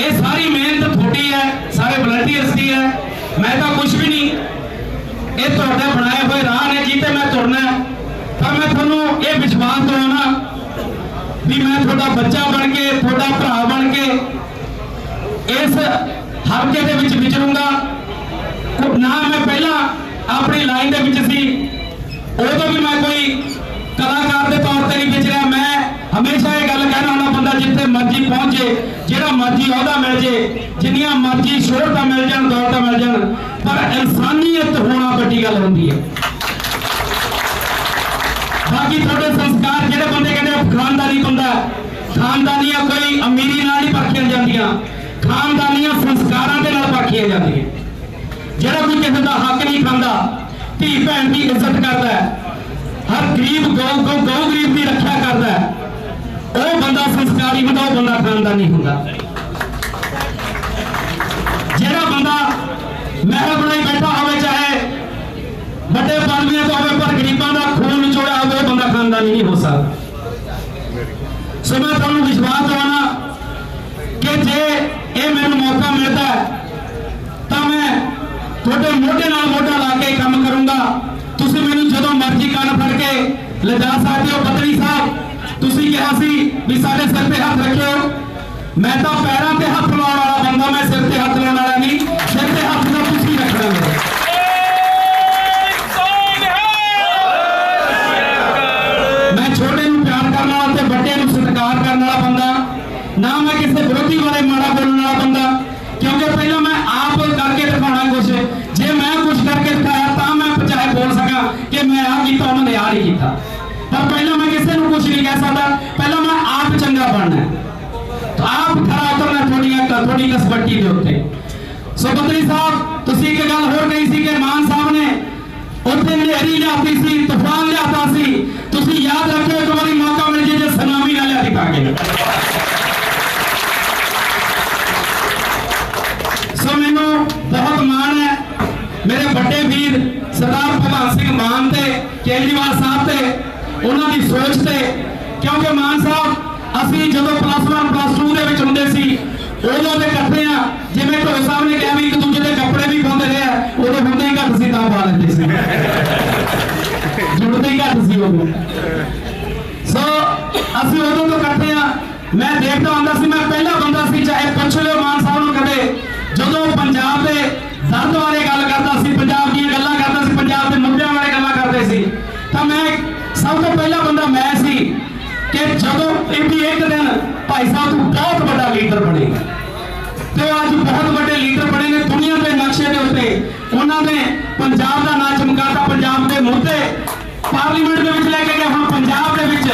ਇਹ ਸਾਰੀ ਮਿਹਨਤ ਤੁਹਾਡੀ ਹੈ, ਸਾਰੇ ਵਲੰਟੀਅਰਸ ਦੀ ਹੈ। ਮੈਂ ਤਾਂ ਕੁਝ ਵੀ ਨਹੀਂ। ਇਹ ਤੁਹਾਡੇ ਬਣਾਏ ਹੋਏ ਰਾਹ ਨੇ ਜਿੱਤੇ ਮੈਂ ਤੁਰਨਾ ਹੈ। ਪਰ ਮੈਂ ਤੁਹਾਨੂੰ ਇਹ ਵਿਸ਼ਵਾਸ ਦਿਵਾਉਣਾ ਵੀ ਮੈਂ ਤੁਹਾਡਾ ਬੱਚਾ ਬਣ ਕੇ, ਤੁਹਾਡਾ ਭਰਾ ਬਣ ਕੇ ਇਸ ਹਲਕੇ ਦੇ ਵਿੱਚ ਵਿਚਰੂੰਗਾ। ਨਾ ਮੈਂ ਪਹਿਲਾਂ ਆਪਣੀ ਲਾਈਨ ਦੇ ਵਿੱਚ ਸੀ, ਉਦੋਂ ਵੀ ਮੈਂ ਹਮੇਸ਼ਾ ਇਹ ਗੱਲ ਕਹਿਣਾ ਹੁੰਦਾ ਬੰਦਾ ਜਿੱਥੇ ਮਰਜ਼ੀ ਪਹੁੰਚੇ, ਜਿਹੜਾ ਮਰਜ਼ੀ ਅਹੁਦਾ ਮਿਲ ਜੇ, ਜਿੰਨੀਆਂ ਮਰਜ਼ੀ ਸ਼ੋਹਰਤਾਂ ਮਿਲ ਜਾਣ, ਦੌਲਤਾਂ ਮਿਲ ਜਾਣ, ਪਰ ਇਨਸਾਨੀਅਤ ਹੋਣਾ ਵੱਡੀ ਗੱਲ ਹੁੰਦੀ ਹੈ। ਬਾਕੀ ਤੁਹਾਡੇ ਸੰਸਕਾਰ ਜਿਹੜੇ ਬੰਦੇ ਕਹਿੰਦੇ ਖਾਨਦਾਨੀ ਬੰਦਾ ਖਾਨਦਾਨੀਆਂ ਕੋਈ ਅਮੀਰੀ ਨਾਲ ਨਹੀਂ ਪਰਖੀਆਂ ਜਾਂਦੀਆਂ, ਖਾਨਦਾਨੀਆਂ ਸੰਸਕਾਰਾਂ ਦੇ ਨਾਲ ਪਰਖੀਆਂ ਜਾਂਦੀਆਂ। ਜਿਹੜਾ ਕੋਈ ਕਿਸੇ ਦਾ ਹੱਕ ਨਹੀਂ ਖਾਂਦਾ, ਧੀ ਭੈਣ ਦੀ ਇੱਜ਼ਤ ਕਰਦਾ ਹੈ, ਹਰ ਗਰੀਬ, ਗਊ ਗਊ ਗਊ ਗਰੀਬ ਦੀ ਰੱਖਿਆ ਕਰਦਾ ਹੈ ਉਹ ਬੰਦਾ ਸੰਸਕਾਰੀ ਹੁੰਦਾ, ਉਹ ਬੰਦਾ ਖਾਨਦਾਨੀ ਹੁੰਦਾ। ਜਿਹੜਾ ਬੰਦਾ ਮਹਿਲ ਬਣਾਈ ਬੈਠਾ ਹੋਵੇ, ਚਾਹੇ ਵੱਡੇ ਪਦਵੀਆਂ ਤੋਂ ਹੋਵੇ ਪਰ ਗਰੀਬਾਂ ਦਾ ਖੂਨ ਨਿਚੋੜਿਆ ਹੋਵੇ, ਉਹ ਬੰਦਾ ਖਾਨਦਾਨੀ ਨਹੀਂ ਹੋ ਸਕਦਾ। ਸੋ ਮੈਂ ਤੁਹਾਨੂੰ ਵਿਸ਼ਵਾਸ ਦਿਵਾਉਣਾ ਕਿ ਜੇ ਇਹ ਮੈਨੂੰ ਮੌਕਾ ਮਿਲਦਾ ਤਾਂ ਮੈਂ ਤੁਹਾਡੇ ਮੋਢੇ ਨਾਲ ਮੋਢਾ ਲਾ ਕੇ ਕੰਮ ਕਰੂੰਗਾ। ਤੁਸੀਂ ਮੈਨੂੰ ਜਦੋਂ ਮਰਜ਼ੀ ਕੰਨ ਫੜ ਕੇ ਲਿਜਾ ਸਕਦੇ ਹੋ, ਪਤਨੀ ਸਾਹਿਬ। ਤੁਸੀਂ ਕਿਹਾ ਸੀ ਵੀ ਸਾਡੇ ਸਿਰ ਤੇ ਹੱਥ ਰੱਖਿਓ। ਮੈਂ ਤਾਂ ਪੈਰਾਂ ਤੇ ਹੱਥ ਲਾਉਣ ਵਾਲਾ ਬੰਦਾ, ਮੈਂ ਸਿਰ ਤੇ ਹੱਥ ਲਾਉਣ ਵਾਲਾ ਨਹੀਂ। ਸਿਰ ਤੇ ਹੱਥ ਤਾਂ ਤੁਸੀਂ ਰੱਖਣਾ ਮੇਰੇ ਮੈਂ ਛੋਟੇ ਨੂੰ ਪਿਆਰ ਕਰਨ ਵਾਲਾ ਤੇ ਵੱਡੇ ਨੂੰ ਸਤਿਕਾਰ ਕਰਨ ਵਾਲਾ ਬੰਦਾ। ਨਾ ਮੈਂ ਕਿਸੇ ਵਿਰੋਧੀ ਬਾਰੇ ਮਾੜਾ ਬੋਲਣ ਵਾਲਾ ਬੰਦਾ। ਕਿਉਂਕਿ ਪਹਿਲਾਂ ਮੈਂ ਆਪ ਕਰਕੇ ਦਿਖਾਉਣਾ ਕੁਝ ਜੇ ਮੈਂ ਕੁਝ ਕਰਕੇ ਦਿਖਾਇਆ, ਤਾਂ ਮੈਂ ਚਾਹੇ ਬੋਲ ਸਕਾਂ ਕਿ ਮੈਂ ਆਹ ਕੀਤਾ, ਉਹਨਾਂ ਨੇ ਆਹ ਨਹੀਂ ਕੀਤਾ। ਪਰ ਪਹਿਲਾਂ ਮੈਂ ਕਿਸੇ ਨੂੰ ਕੁਝ ਨਹੀਂ ਕਹਿ ਸਕਦਾ ਪਹਿਲਾਂ ਮੈਂ ਆਪ ਚੰਗਾ ਬਣਨਾ ਹੈ। ਤਾਂ ਆਪ ਖਰਾ ਉਤਰਨਾ ਤੁਹਾਡੀਆਂ ਤੁਹਾਡੀ ਕਸਬੱਟੀ ਦੇ ਉੱਤੇ ਸੋ ਬੰਦਰੀ ਸਾਹਿਬ ਤੁਸੀਂ ਇੱਕ ਗੱਲ ਹੋਰ ਕਹੀ ਸੀ ਕਿ ਮਾਨ ਸਾਹਿਬ ਨੇ ਉੱਥੇ ਹਨੇਰੀ ਲਿਆਤੀ ਸੀ ਤੂਫਾਨ ਲਿਆਤਾ ਸੀ ਤੁਸੀਂ ਯਾਦ ਰੱਖਿਓ ਇੱਕ ਵਾਰੀ ਮੌਕਾ ਮਿਲ ਜੇ ਜੇ ਸੁਨਾਮੀ ਨਾ ਲਿਆਤੀ ਪਾ ਕੇ ਸੋ ਮੈਨੂੰ ਬਹੁਤ ਮਾਣ ਹੈ ਮੇਰੇ ਵੱਡੇ ਵੀਰ ਸਰਦਾਰ ਭਗਵੰਤ ਸਿੰਘ ਮਾਨ ਤੇ ਕੇਜਰੀਵਾਲ ਸਾਹਿਬ ਤੇ ਉਹਨਾਂ ਦੀ ਸੋਚ ਤੇ, ਕਿਉਂਕਿ ਮਾਨ ਸਾਹਿਬ, ਅਸੀਂ ਜਦੋਂ ਪਲੱਸ 1 ਪਲੱਸ 2 ਦੇ ਵਿੱਚ ਹੁੰਦੇ ਸੀ, ਉਦੋਂ ਦੇ ਇਕੱਠੇ ਆ, ਜਿਵੇਂ ਢੋਲ ਸਾਹਿਬ ਨੇ ਕਿਹਾ ਵੀ ਇੱਕ ਦੂਜੇ ਦੇ ਕੱਪੜੇ ਵੀ ਪਾਉਂਦੇ ਰਹੇ ਆ, ਉਦੋਂ ਹੁੰਦੇ ਹੀ ਘੱਟ ਸੀ ਤਾਂ ਪਾ ਲੈਂਦੇ ਸੀ। ਜੁੜਦੇ ਹੀ ਘੱਟ ਸੀ ਉਦੋਂ। ਸੋ ਅਸੀਂ ਉਦੋਂ ਤੋਂ ਇਕੱਠੇ ਆ। ਮੈਂ ਦੇਖਦਾ ਹੁੰਦਾ ਸੀ, ਮੈਂ ਪਹਿਲਾ ਬੰਦਾ ਸੀ, ਚਾਹੇ ਪੁੱਛ ਲਿਓ ਮਾਨ ਸਾਹਿਬ ਨੂੰ ਕਦੇ ਜਦੋਂ ਉਹ ਪੰਜਾਬ ਦੇ ਦਰਦ ਬਾਰੇ ਗੱਲ ਕਰਦਾ ਸੀ ਪੰਜਾਬ ਦੀਆਂ ਗੱਲਾਂ ਕਰਦਾ ਸੀ ਪੰਜਾਬ ਦੇ ਮੁੱਦਿਆਂ ਬਾਰੇ ਗੱਲਾਂ ਕਰਦੇ ਸੀ ਤਾਂ ਮੈਂ ਸਭ ਤੋਂ ਪਹਿਲਾ ਬੰਦਾ ਮੈਂ ਸੀ ਕਿ ਜਦੋਂ ਇਹ ਵੀ ਇੱਕ ਦਿਨ ਭਾਈ ਸਾਹਿਬ ਤੂੰ ਬਹੁਤ ਵੱਡਾ ਲੀਡਰ ਬਣੇਗਾ ਤੇ ਉਹ ਅੱਜ ਬਹੁਤ ਵੱਡੇ ਲੀਡਰ ਬਣੇ ਨੇ ਦੁਨੀਆ ਦੇ ਨਕਸ਼ੇ ਦੇ ਉੱਤੇ। ਉਹਨਾਂ ਨੇ ਪੰਜਾਬ ਦਾ ਨਾਂ ਚਮਕਾਤਾ, ਪੰਜਾਬ ਦੇ ਮੁੱਦੇ ਪਾਰਲੀਮੈਂਟ ਦੇ ਵਿੱਚ ਲੈ ਕੇ ਗਏ, ਹੁਣ ਪੰਜਾਬ ਦੇ ਵਿੱਚ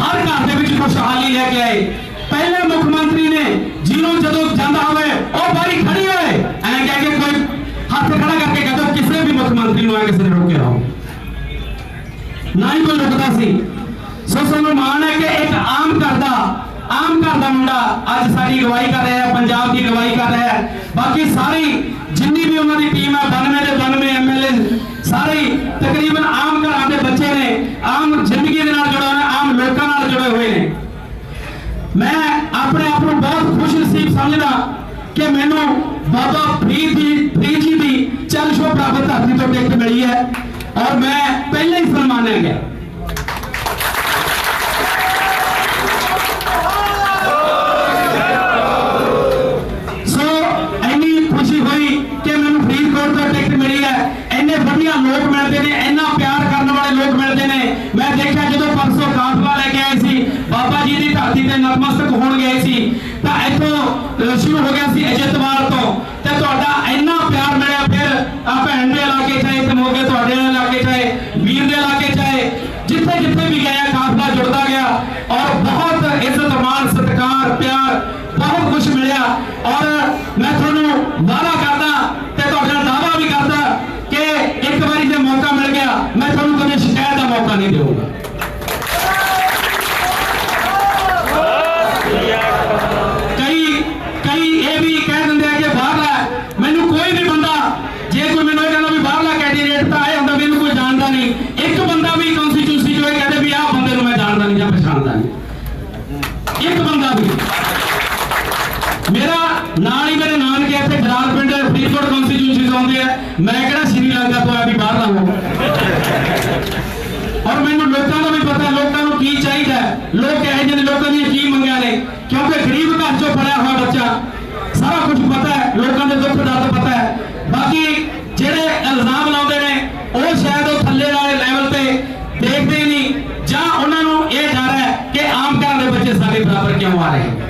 ਹਰ ਘਰ ਦੇ ਵਿੱਚ ਖੁਸ਼ਹਾਲੀ ਲੈ ਕੇ ਆਏ। ਪਹਿਲੇ ਮੁੱਖ ਮੰਤਰੀ ਨੇ ਜਿਹਨੂੰ ਜਦੋਂ ਜਾਂਦਾ ਹੋਵੇ, ਉਹ ਬਾਰੀ ਖੜੀ ਹੋਏ। ਐਂ ਕਹਿ ਕੇ ਕੋਈ ਹੱਥ ਖੜਾ ਕਰਕੇ ਕਹਦਾ, ਕਿਸੇ ਵੀ ਮੁੱਖ ਮੰਤਰੀ ਨੂੰ ਆ ਕਿਸੇ ਨੇ ਰੋਕਿਆ ਹੋ ਨਾ ਹੀ ਕੋਈ ਰੁਕਦਾ ਸੀ। ਸੋ ਸਾਨੂੰ ਮਾਣ ਹੈ ਕਿ ਇੱਕ ਆਮ ਘਰ ਦਾ, ਆਮ ਘਰ ਦਾ ਮੁੰਡਾ ਅੱਜ ਸਾਡੀ ਅਗਵਾਈ ਕਰ ਰਿਹਾ ਹੈ, ਪੰਜਾਬ ਦੀ ਅਗਵਾਈ ਕਰ ਰਿਹਾ ਹੈ। ਬਾਕੀ ਸਾਰੀ ਜਿੰਨੀ ਵੀ ਉਹਨਾਂ ਦੀ ਟੀਮ ਹੈ 92 ਦੇ 92 ਐਮਐਲਏ ਸਾਰੇ ਤਕਰੀਬਨ ਆਮ ਘਰਾਂ ਦੇ ਬੱਚੇ ਨੇ, ਆਮ ਜ਼ਿੰਦਗੀ ਦੇ ਨਾਲ ਜੁੜੇ ਹੋਏ ਨੇ, ਆਮ ਲੋਕਾਂ ਨਾਲ ਜੁੜੇ ਹੋਏ ਨੇ। ਮੈਂ ਆਪਣੇ ਆਪ ਨੂੰ ਬਹੁਤ ਖੁਸ਼ ਨਸੀਬ ਸਮਝਦਾ ਕਿ ਮੈਨੂੰ ਬਾਬਾ ਫਰੀਦ ਦੀ ਫਰੀਦ ਜੀ ਦੀ ਚੱਲ ਸ਼ੋ ਪ੍ਰਾਪਤ ਧਰਤੀ ਤੋਂ ਟਿਕਟ ਮਿਲੀ ਹੈ ਔਰ ਮੈਂ ਪਹਿਲਾਂ ਹੀ ਸਨਮਾਨਿਆ ਗਿਆ। ਵਾਅਦਾ ਕਰਦਾ ਤੇ ਤੁਹਾਡੇ ਨਾਲ ਦਾਅਵਾ ਵੀ ਕਰਦਾ ਕਿ ਇੱਕ ਵਾਰੀ ਜੇ ਮੌਕਾ ਮਿਲ ਗਿਆ, ਮੈਂ ਤੁਹਾਨੂੰ ਕਦੇ ਸ਼ਿਕਾਇਤ ਦਾ ਮੌਕਾ ਨਹੀਂ ਦੇਵਾਂਗਾ ਕਈ ਕਈ ਇਹ ਵੀ ਕਹਿ ਦਿੰਦੇ ਆ ਕਿ ਬਾਹਰਲਾ ਮੈਨੂੰ ਕੋਈ ਵੀ ਬੰਦਾ, ਜੇ ਕੋਈ ਮੈਨੂੰ ਇਹ ਕਹਿੰਦਾ ਵੀ ਬਾਹਰਲਾ ਕੈਂਡੀਡੇਟ ਤਾਂ ਇਹ ਹੁੰਦਾ ਵੀ ਇਹਨੂੰ ਕੋਈ ਜਾਣਦਾ ਨਹੀਂ। ਇੱਕ ਬੰਦਾ ਵੀ ਕਨਸਟੀਟਿਊਂਸੀ ਜੋ ਇਹ ਕਹਿੰਦੇ ਵੀ ਆਹ ਬੰਦੇ ਨੂੰ ਮੈਂ ਜਾਣਦਾ ਨਹੀਂ ਜਾਂ ਪਛਾਣਦਾ ਨਹੀਂ। ਇੱਕ ਬੰਦਾ ਵੀ। ਮੇਰਾ ਨਾਲ ਹੀ ਮੈਂ ਕਿਹੜਾ ਸ਼੍ਰੀ ਲੰਕਾ ਤੋਂ ਆ ਵੀ ਬਾਹਰ ਲਾਵਾਂ ਔਰ ਮੈਨੂੰ ਲੋਕਾਂ ਦਾ ਵੀ ਪਤਾ ਲੋਕਾਂ ਨੂੰ ਕੀ ਚਾਹੀਦਾ ਲੋਕ ਇਹ ਜਿਹੇ ਲੋਕਾਂ ਦੀਆਂ ਕੀ ਮੰਗਾਂ ਨੇ। ਕਿਉਂਕਿ ਗਰੀਬ ਘਰ ਚੋਂ ਪੜਿਆ ਹੋਇਆ ਬੱਚਾ, ਸਾਰਾ ਕੁਝ ਪਤਾ ਹੈ, ਲੋਕਾਂ ਦੇ ਦੁੱਖ ਦਰਦ ਪਤਾ ਹੈ। ਬਾਕੀ ਜਿਹੜੇ ਇਲਜ਼ਾਮ ਲਾਉਂਦੇ ਨੇ, ਉਹ ਸ਼ਾਇਦ ਉਹ ਥੱਲੇ ਵਾਲੇ ਲੈਵਲ ਤੇ ਦੇਖਦੇ ਨਹੀਂ, ਜਾਂ ਉਹਨਾਂ ਨੂੰ ਇਹ ਡਰ ਹੈ ਕਿ ਆਮ ਘਰ ਦੇ ਬੱਚੇ ਸਾਡੇ ਬਰਾਬਰ ਕਿਉਂ ਆ ਰਹੇ